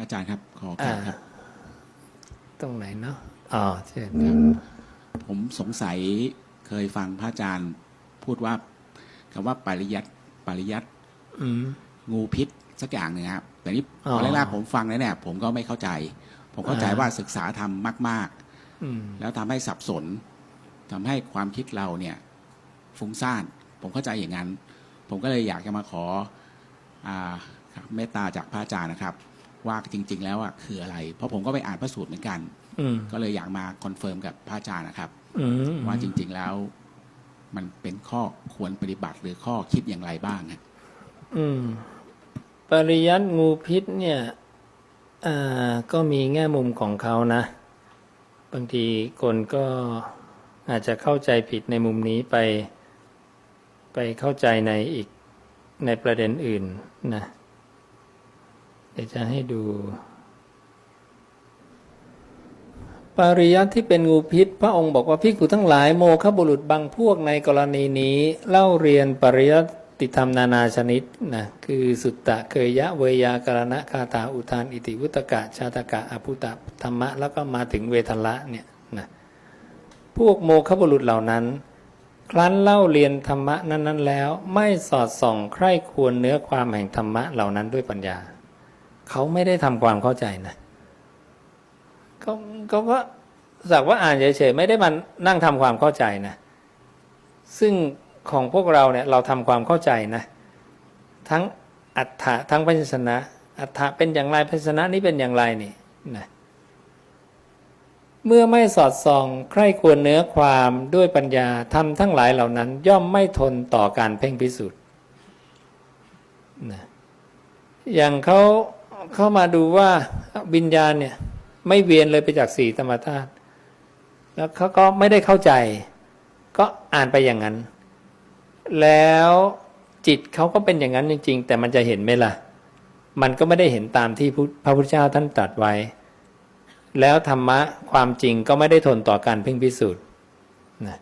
อาจารย์ครับ ขอโอกาสครับ ตรงไหนเนาะอ๋อเชิญครับผมสงสัยเคยฟังพระอาจารย์พูดว่าคำว่าปริยัติปริยัติอืมงูพิษสักอย่างหนึ่งครับแต่นี่อ๋อตอนแรกๆผมฟังแล้วเนี่ย ผมก็ไม่เข้าใจ ผมเข้าใจอ่าว่าศึกษาธรรมมากอืมๆแล้วทำให้สับสนทำให้ความคิดเราเนี่ย ฟุ้งซ่าน ผมเข้าใจอย่างนั้น ผมก็เลยอยากจะมาขออ่าครับเมตตาจากพระอาจารย์นะครับ ว่าจริง ๆ แล้วอะคืออะไร เพราะผมก็ไปอ่านพระสูตรเหมือนกัน อืม ก็เลยอยากมาคอนเฟิร์มกับพระอาจารย์นะครับ อืมว่าจริง ๆแล้ว มันเป็นข้อควรปฏิบัติหรือข้อคิดอย่างไรบ้างฮะอืม ปริยัติงูพิษเนี่ยอ่าก็มีแง่มุมของเขานะ บางทีคนก็อาจจะเข้าใจผิดในมุมนี้ไป ไปเข้าใจในอีกในประเด็นอื่นนะเดี๋ยวจะให้ดูปริยัติที่เป็นงูพิษ พระองค์บอกว่าพิกขุทั้งหลายโมฆะบุรุษบางพวกในกรณีนี้ เล่าเรียนปริยัติธรรมนานาชนิดนะคือสุตตะเคยยะเวยากรณะคาถาอุทาน อิติวุตกะชาตกะอภุตะธรรมะ แล้วก็มาถึงเวทละเนี่ยนะพวกโมฆะบุรุษเหล่านั้นครั้นเล่าเรียนธรรมะนั้น ๆ แล้ว ไม่สอดส่องใคร่ควรเนื้อความแห่งธรรมะเหล่านั้นด้วยปัญญา เขาไม่ได้ทำความเข้าใจนะเขาเขาก็สักว่าอ่านเฉยๆไม่ได้มานั่งทำความเข้าใจนะ ซึ่งของพวกเราเนี่ยเราทำความเข้าใจนะ ทั้งอัฏฐะทั้งพันชนะ อัฏฐะเป็นอย่างไรพันชนะนี้เป็นอย่างไรนี่นะเมื่อไม่สอดส่องใคร่ควรเนื้อความด้วยปัญญาทำทั้งหลายเหล่านั้น ย่อมไม่ทนต่อการเพ่งพิสูจน์นะอย่างเขา เข้ามาดูว่าวิญญาณเนี่ย ไม่เวียนเลยไปจากสี่ธรรมธาตุแล้วเขาก็ไม่ได้เข้าใจ ก็อ่านไปอย่างนั้น แล้วจิตเขาก็เป็นอย่างนั้นจริง ๆ แต่มันจะเห็นไหมล่ะ มันก็ไม่ได้เห็นตามที่พระพุทธเจ้าท่านตรัสไว้ แล้วธรรมะความจริงก็ไม่ได้ทนต่อการเพ่งพิสูจน์นะ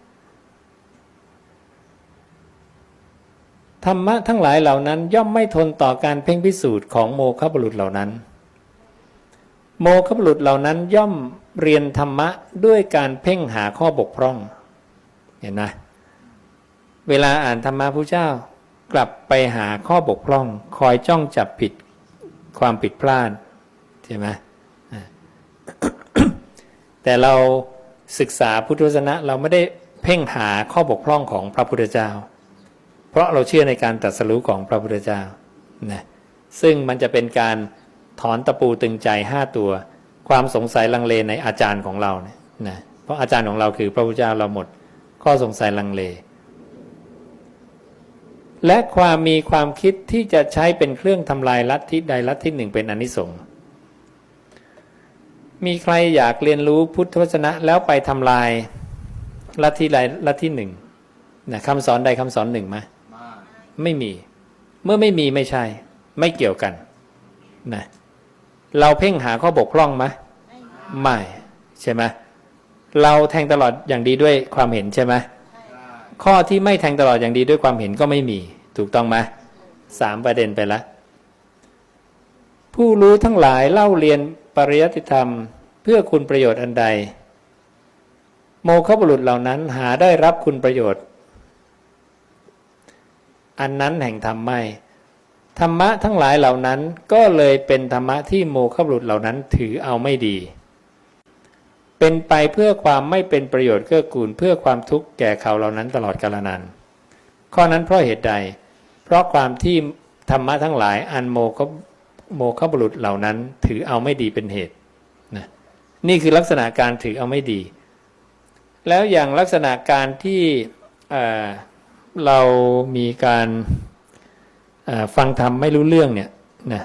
ธรรมะทั้งหลายเหล่านั้น ย่อมไม่ทนต่อการเพ่งพิสูจน์ของโมฆะบุรุษเหล่านั้น โมฆะบุรุษเหล่านั้นย่อมเรียนธรรมะด้วยการเพ่งหาข้อบกพร่อง เห็นไหมเวลาอ่านธรรมะพระเจ้ากลับไปหาข้อบกพร่อง คอยจ้องจับผิดความผิดพลาดใช่ไหมแต่เราศึกษาพุทธวจนะเราไม่ได้เพ่งหาข้อบกพร่องของพระพุทธเจ้า เพราะเราเชื่อในการตรัสรู้ของพระพุทธเจ้านะซึ่งมันจะเป็นการถอนตะปูตึงใจห้าตัว ความสงสัยลังเลในอาจารย์ของเราเนี่ยนะเพราะอาจารย์ของเราคือพระพุทธเจ้าเราหมด ข้อสงสัยลังเล และความมีความคิดที่จะใช้เป็นเครื่องทำลายลัทธิใดลัทธิหนึ่งเป็นอนิสงส์มีใครอยากเรียนรู้พุทธวจนะแล้วไปทำลายลัทธิใดลัทธิหนึ่งนะคำสอนใดคำสอนหนึ่งไหม ไม่มี เมื่อไม่มีไม่ใช่ ไม่เกี่ยวกันนะเราเพ่งหาข้อบกพร่องไหมไม่ใช่ไหมเราแทงตลอดอย่างดีด้วยความเห็นใช่ไหมข้อที่ไม่แทงตลอดอย่างดีด้วยความเห็นก็ไม่มี ถูกต้องไหมสามประเด็นไปแล้วผู้รู้ทั้งหลายเล่าเรียนปริยัติธรรม เพื่อคุณประโยชน์อันใด โมฆะบุรุษเหล่านั้นหาได้รับคุณประโยชน์ อันนั้นแห่งธรรมไม่ ธรรมะทั้งหลายเหล่านั้นก็เลยเป็นธรรมะที่โมฆะบุรุษเหล่านั้นถือเอาไม่ดี เป็นไปเพื่อความไม่เป็นประโยชน์เกื้อกูลเพื่อความทุกข์แก่เขาเหล่านั้นตลอดกาลนานข้อนั้นเพราะเหตุใด เพราะความที่ธรรมะทั้งหลายอันโมฆะโมฆะบุรุษเหล่านั้น ถือเอาไม่ดีเป็นเหตุนะนี่คือลักษณะการถือเอาไม่ดี แล้วอย่างลักษณะการที่ เรามีการฟังธรรมไม่รู้เรื่องเนี่ยนะ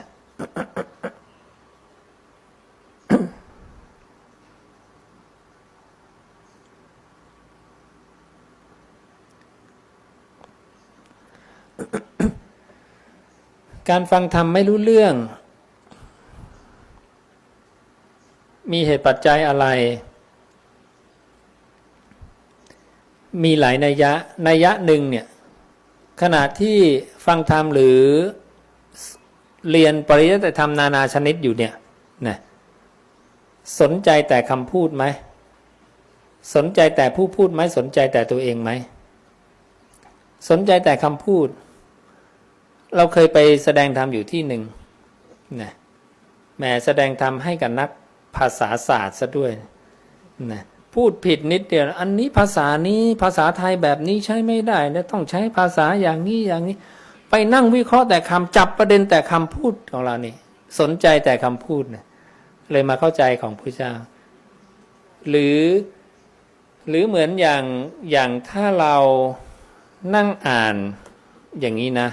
การฟังธรรมไม่รู้เรื่อง มีเหตุปัจจัยอะไร มีหลายนัยยะนัยยะหนึ่งเนี่ยขณะที่ฟังธรรมหรือเรียนปริยัติธรรมนานาชนิดอยู่เนี่ยนะสนใจแต่คำพูดไหมสนใจแต่ผู้พูดไหมสนใจแต่ตัวเองไหมสนใจแต่คำพูด เราเคยไปแสดงธรรมอยู่ที่หนึ่งนะแหมแสดงธรรมให้กับนักภาษาศาสตร์ซะด้วยนะ พูดผิดนิดเดียว อันนี้ภาษานี้ภาษาไทยแบบนี้ใช้ไม่ได้นะต้องใช้ภาษาอย่างนี้อย่างนี้ ไปนั่งวิเคราะห์แต่คำจับประเด็นแต่คำพูดของเรานี่สนใจแต่คำพูดนะเลยมาเข้าใจของพระเจ้า หรือหรือเหมือนอย่างอย่างถ้าเรานั่งอ่านอย่างนี้นะ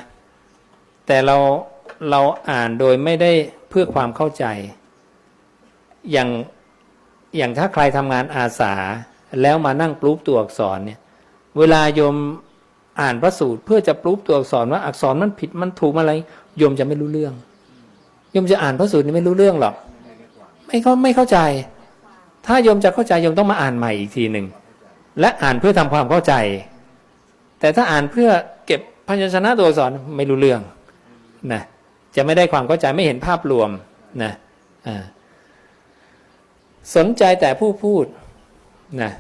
แต่เราเราอ่านโดยไม่ได้เพื่อความเข้าใจ อย่าง อย่างถ้าใครทำงานอาสาแล้วมานั่งปลูกตัวอักษรเนี่ย เวลาโยมอ่านพระสูตรเพื่อจะปลูกตัวอักษรว่าอักษรมันผิดมันถูกอะไรโยมจะไม่รู้เรื่องโยมจะอ่านพระสูตรนี่ไม่รู้เรื่องหรอกไม่เขาไม่เข้าใจ ถ้าโยมจะเข้าใจโยมต้องมาอ่านใหม่อีกทีหนึ่งและอ่านเพื่อทำความเข้าใจ แต่ถ้าอ่านเพื่อเก็บพยัญชนะตัวอักษรไม่รู้เรื่องนะจะไม่ได้ความเข้าใจไม่เห็นภาพรวมนะอ่า สนใจแต่ผู้พูดนะ